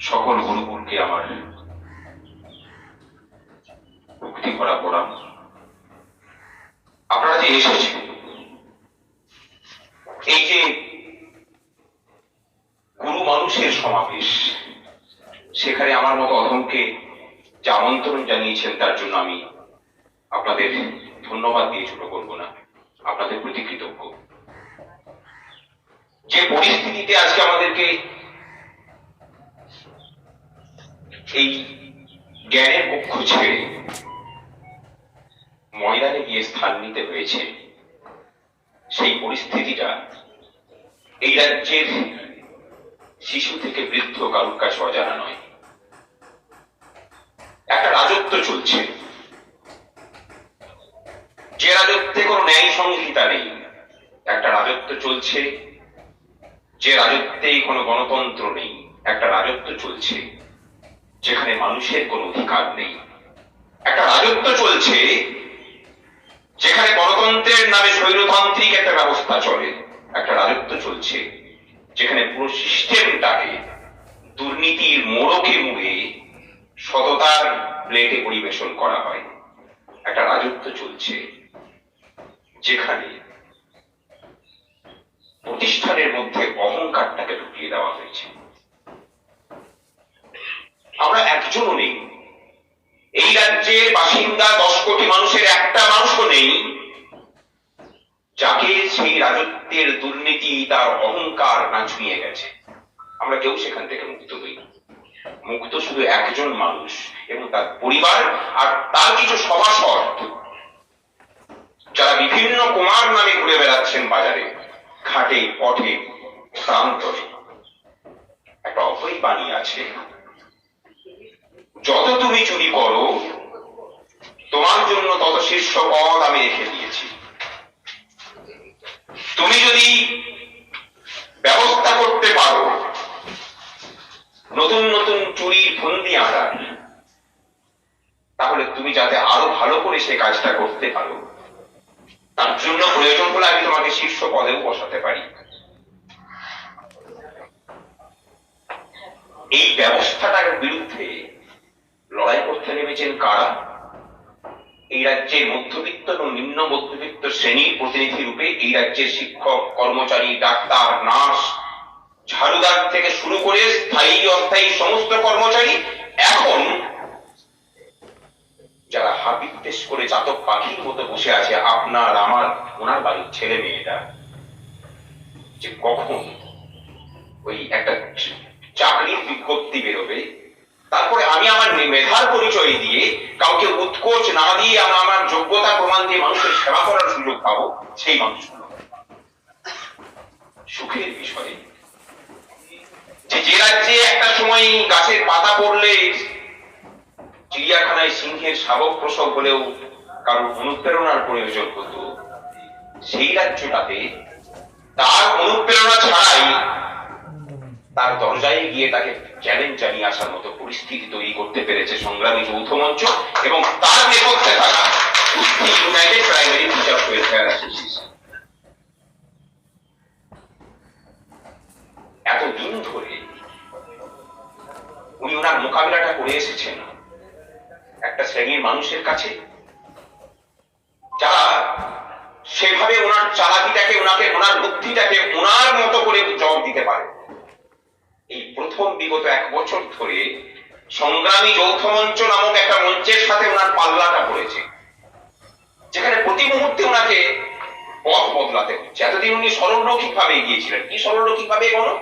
সকল গুরুকুলকে আমার ভক্তি করা প্রণাম। আপনারা যে এসেছেন, এই যে গুরু মানুষের সমাবেশ, সেখানে আমার মতো অধমকে যে আমন্ত্রণ জানিয়েছেন, তার জন্য আমি আপনাদের ধন্যবাদ দিয়ে ছোট করব না, আপনাদের প্রতি কৃতজ্ঞ। যে পরিস্থিতিতে আজকে আমাদেরকে এই জ্ঞানের পক্ষ ছেড়ে ময়দানে গিয়ে স্থান নিতে হয়েছে। সেই পরিস্থিতিটা এই রাজ্যের শিশু থেকে বৃদ্ধ কারুর কাছে অজানা নয়। একটা রাজত্ব চলছে। যে রাজত্বে কোনো ন্যায় সংহিতা নেই, একটা রাজত্ব চলছে। যে রাজত্বে কোনো গণতন্ত্র নেই, একটা রাজত্ব চলছে। যেখানে মানুষের কোনো অধিকার নেই। একটা রাজত্ব চলছে, যেখানে গণতন্ত্রের নামে স্বৈরতান্ত্রিক একটা ব্যবস্থা চলে। একটা রাজত্ব চলছে, যেখানে পুরো সিস্টেমটাকে দুর্নীতির মোড়কে মুড়ে সততার প্লেটে পরিবেশন করা হয়। একটা রাজত্ব চলছে, যেখানে প্রতিষ্ঠানের মধ্যে অহংকারটাকে ঢুকিয়ে দেওয়া হয়েছে। সেই রাজত্বের দুর্নীতি, তার অহংকার না ছুঁয়ে গেছে। আমরা কেউ সেখান থেকে মুক্ত হই মুক্ত শুধু একজন মানুষ এবং তার পরিবার আর তার কিছু সভাসদ, যারা বিভিন্ন কুমার নামে ঘুরে বেড়াচ্ছেন বাজারে, ঘাটে, পথে, প্রান্তরে। একটা অভয় বাণী আছে, যত তুমি চুরি করো, তোমার জন্য তত শীর্ষ পদ আমি রেখে দিয়েছি তুমি যদি ব্যবস্থা করতে পারো, নতুন নতুন চুরির ফন্দি আনার তাহলে তুমি যাতে আরও ভালো করে সে কাজটা করতে পারো। তার জন্য প্রয়োজন হলে আমি তোমাকে শীর্ষ পদেও বসাতে পারি। এই ব্যবস্থাটার বিরুদ্ধে লড়াই করতে নেমেছেন কারা? এই রাজ্যের মধ্যবিত্ত এবং নিম্ন মধ্যবিত্ত শ্রেণির প্রতিনিধি রূপে এই রাজ্যের শিক্ষক, কর্মচারী, ডাক্তার, নার্স ঝাড়ুদার থেকে শুরু করে স্থায়ী, অস্থায়ী সমস্ত কর্মচারী এখন যারা হাবিত্তেশ করে চাতক পাখির মতো বসে আছে, আপনার, আমার, ওনার বাড়ির ছেলে মেয়েটা, যে কখন ওই একটা চাকরির বিজ্ঞপ্তি বেরোবে তারপরে আমি আমার মেধার পরিচয় দিয়ে কাউকে উৎকোচ না দিয়ে আমি আমার যোগ্যতা প্রমাণ দিয়ে মানুষের সেবা করার সুযোগ পাবো, সেই মানুষগুলো সুখের বিষয়। যে যে রাজ্যে একটা সময় গাছের পাতা পড়লে, চিড়িয়াখানায় সিংহের শাবক প্রসব হলেও কারোর অনুপ্রেরণার প্রয়োজন হতো, সেই রাজ্যটাতে তার অনুপ্রেরণা ছাড়াই তার দরজায় গিয়ে তাকে চ্যালেঞ্জ জানিয়ে আসার মতো পরিস্থিতি তৈরি করতে পেরেছে সংগ্রামী যৌথ মঞ্চ এবং তার নেপথ্যে থাকা united primary teacher welfare association এতদিন ধরে উনি ওনার মোকাবিলাটা করে এসেছেন একটা শ্রেণির মানুষের কাছে, যারা সেভাবে ওনার চালাকিটাকে, ওনাকে, ওনার বুদ্ধিটাকে ওনার মতো করে জবাব দিতে পারে। এই প্রথম বিগত এক বছর ধরে সংগ্রামী যৌথ মঞ্চ নামক একটা মঞ্চের সাথে ওনার পাল্লাটা পড়েছে। যেখানে প্রতি মুহূর্তে ওনাকে পথ বদলাতে হচ্ছে। এতদিন উনি সরলরৈখিক ভাবে এগিয়েছিলেন। কি সরলরৈখিক ভাবে এগোনো?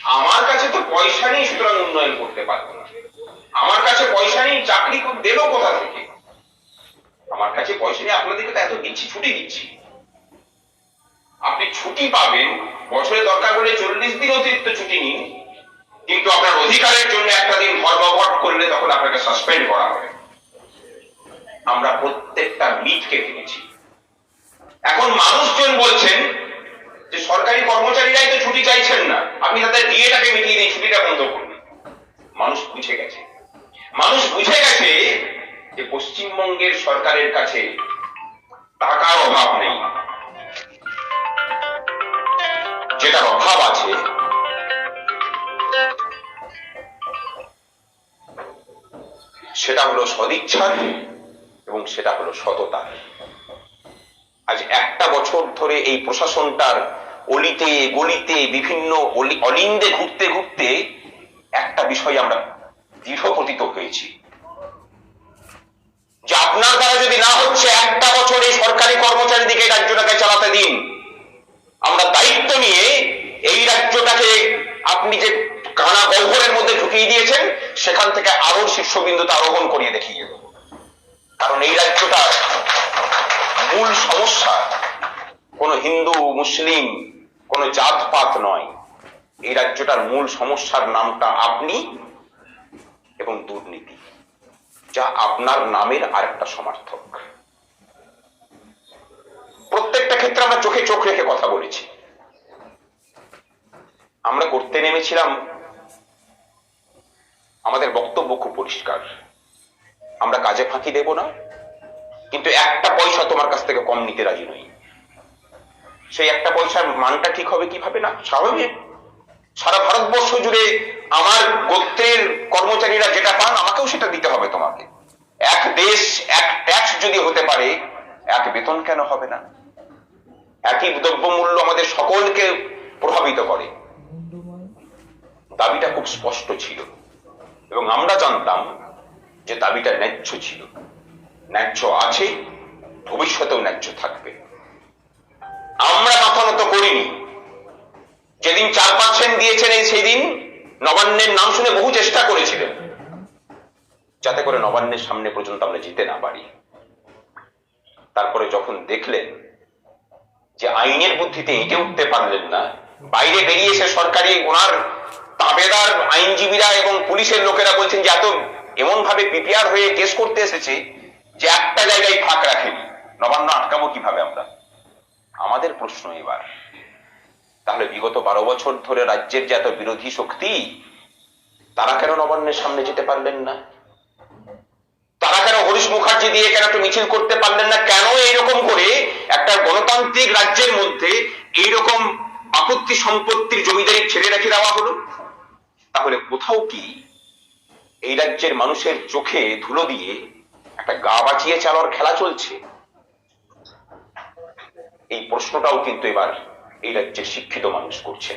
আমার কাছে তো পয়সা নেই সুতরাং উন্নয়ন করতে পারব না। আমার কাছে পয়সা নেই, চাকরি দেবো কোথা থেকে? আমার কাছে পয়সা নেই, আপনাদেরকে তো এত দিচ্ছি, ছুটি দিচ্ছি। আপনি ছুটি পাবেন। বছরে দরকার হলে চল্লিশ দিন অতিরিক্ত ছুটি নিন। কিন্তু আপনার অধিকারের জন্য একটা দিন ধর্মঘট করলে তখন আপনাকে সাসপেন্ড করা হবে। আমরা প্রত্যেকটা মিটকে ভেঙেছি এখন মানুষজন বলছেন যে সরকারি কর্মচারীরাই তো ছুটি চাইছেন না। আপনি তাদের ডিএটাকে মিটিয়ে নিয়ে ছুটিটা বন্ধ করুন। মানুষ বুঝে গেছে। মানুষ বুঝে গেছে যে পশ্চিমবঙ্গের সরকারের কাছে টাকার অভাব নেই। যেটার অভাব আছে। সেটা হলো সদিচ্ছার এবং সেটা হলো সততার আজ একটা বছর ধরে এই প্রশাসনটার অলিতে, গলিতে, বিভিন্ন অলিন্দে ঘুরতে ঘুরতে একটা বিষয় আমরা দৃঢ়পতিত হয়েছি। যে আপনার দ্বারা যদি না হচ্ছে, একটা বছর এই সরকারি কর্মচারীদিকে রাজ্যটাকে চালাতে দিন। আমরা দায়িত্ব নিয়ে এই রাজ্যটাকে আপনি যে কানা গহ্বরের মধ্যে ঢুকিয়ে দিয়েছেন, সেখান থেকে আরও শীর্ষবিন্দুতে আরোহণ করিয়ে দেখিয়ে দেবো। কারণ এই রাজ্যটার মূল সমস্যা কোনো হিন্দু, মুসলিম, কোনো জাতপাত নয়। এই রাজ্যটার মূল সমস্যার নামটা আপনি এবং দুর্নীতি, যা আপনার নামের আরেকটা সমার্থক। ক্ষেত্রে আমরা চোখে চোখ রেখে কথা বলেছি। আমরা করতে নেমেছিলাম। আমাদের বক্তব্য খুব পরিষ্কার। আমরা কাজে ফাঁকি দেব না। কিন্তু একটা পয়সা তোমার কাছ থেকে কম নিতে রাজি নই। সেই একটা পয়সার মানটা ঠিক হবে কীভাবে না? স্বাভাবিক। সারা ভারতবর্ষ জুড়ে আমার গোত্রের কর্মচারীরা যেটা পান, আমাকেও সেটা দিতে হবে তোমাকে। এক দেশ, এক ট্যাক্স যদি হতে পারে, এক বেতন কেন হবে না? একই দ্রব্যমূল্য আমাদের সকলকে প্রভাবিত করে। দাবিটা খুব স্পষ্ট ছিল। এবং আমরা জানতাম যে দাবিটা ন্যায্য ছিল। ন্যায্য আছে, ভবিষ্যতেও ন্যায্য থাকবে। আমরা মাথা নত করিনি। যেদিন চার পার্সেন্ট দিয়েছেন এই সেদিন নবান্নের নাম শুনে বহু চেষ্টা করেছিলেন। যাতে করে নবান্নের সামনে পর্যন্ত আমরা যেতে না পারি। তারপরে যখন দেখলেন যে আইনের বুদ্ধিতে এঁটে উঠতে পারলেন না, বাইরে বেরিয়ে এসে সরকারি ওনার তাবেদার আইনজীবীরা এবং পুলিশের লোকেরা বলছেন যে এত এমন ভাবে পিপিআর হয়ে কেস করতে এসেছে যে একটা জায়গায় ফাঁক রাখেনি। নবান্ন আটকাবো কীভাবে আমরা? আমাদের প্রশ্ন এবার, তাহলে বিগত বারো বছর ধরে রাজ্যের যে এত বিরোধী শক্তি, তারা কেন নবান্নের সামনে যেতে পারলেন না? তারা কেন হরিশ মুখার্জি দিয়ে কেন একটু মিছিল করতে পারলেন না? কেন গণতান্ত্রিক রাজ্যের মধ্যে এইরকম আপত্তি সম্পত্তির জমিদারি ছেড়ে রেখে দেওয়া হলো? তাহলে কোথাও কি এই রাজ্যের মানুষের চোখে ধুলো দিয়ে একটা গা বাঁচিয়ে চালার খেলা চলছে? এই প্রশ্নটাও কিন্তু এবার এই রাজ্যের শিক্ষিত মানুষ করছেন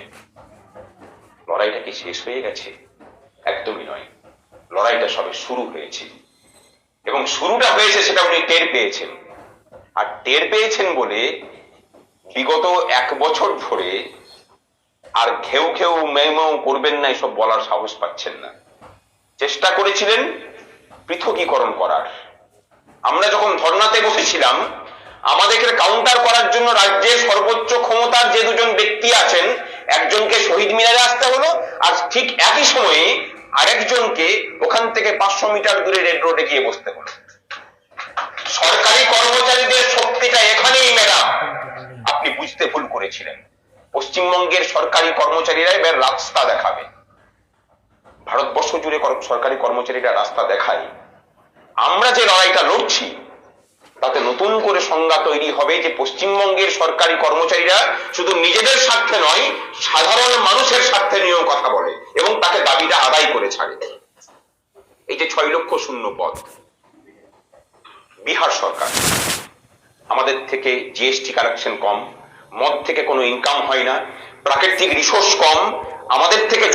লড়াইটা কি শেষ হয়ে গেছে? একদমই নয়। লড়াইটা সবে শুরু হয়েছে। এবং শুরুটা হয়েছে সেটা উনি টের পেয়েছেন। আর টের পেয়েছেন বলে বিগত এক বছর ধরে আর ঘেউ ঘেউ মেউ করবেন না এসব বলার সাহস পাচ্ছেন না। চেষ্টা করেছিলেন পৃথকীকরণ করার। আমরা যখন ধর্নাতে বসেছিলাম, আমাদেরকে কাউন্টার করার জন্য রাজ্যের সর্বোচ্চ ক্ষমতার যে দুজন ব্যক্তি আছেন, একজনকে শহীদ মিনারে আসতে হলো আর ঠিক একই সময়ে আরেকজনকে ওখান থেকে পাঁচশো মিটার দূরে রেড রোডে গিয়ে বসতে হলো। সরকারি কর্মচারীদের শক্তিটা এখানেই, ম্যাডাম। আপনি বুঝতে ভুল করেছিলেন। পশ্চিমবঙ্গের সরকারি কর্মচারীরা এবার রাস্তা দেখাবে। ভারতবর্ষ জুড়ে কর- সরকারি কর্মচারীরা রাস্তা দেখায়। আমরা যে লড়াইটা লড়ছি, তাতে নতুন করে সংজ্ঞা তৈরি হবে যে পশ্চিমবঙ্গের সরকারি কর্মচারীরা শুধু নিজেদের স্বার্থে নয়, সাধারণ মানুষের স্বার্থে নিয়েও কথা বলে এবং তাকে দাবিটা আদায় করে ছাড়ে। এই যে ছয় লক্ষ শূন্য পদ। বিহার সরকার। আমাদের থেকে জিএসটি কালেকশন কম, মদ থেকে কোনো ইনকাম হয় না, প্রাকৃতিক রিসোর্স কম, আমাদের থেকে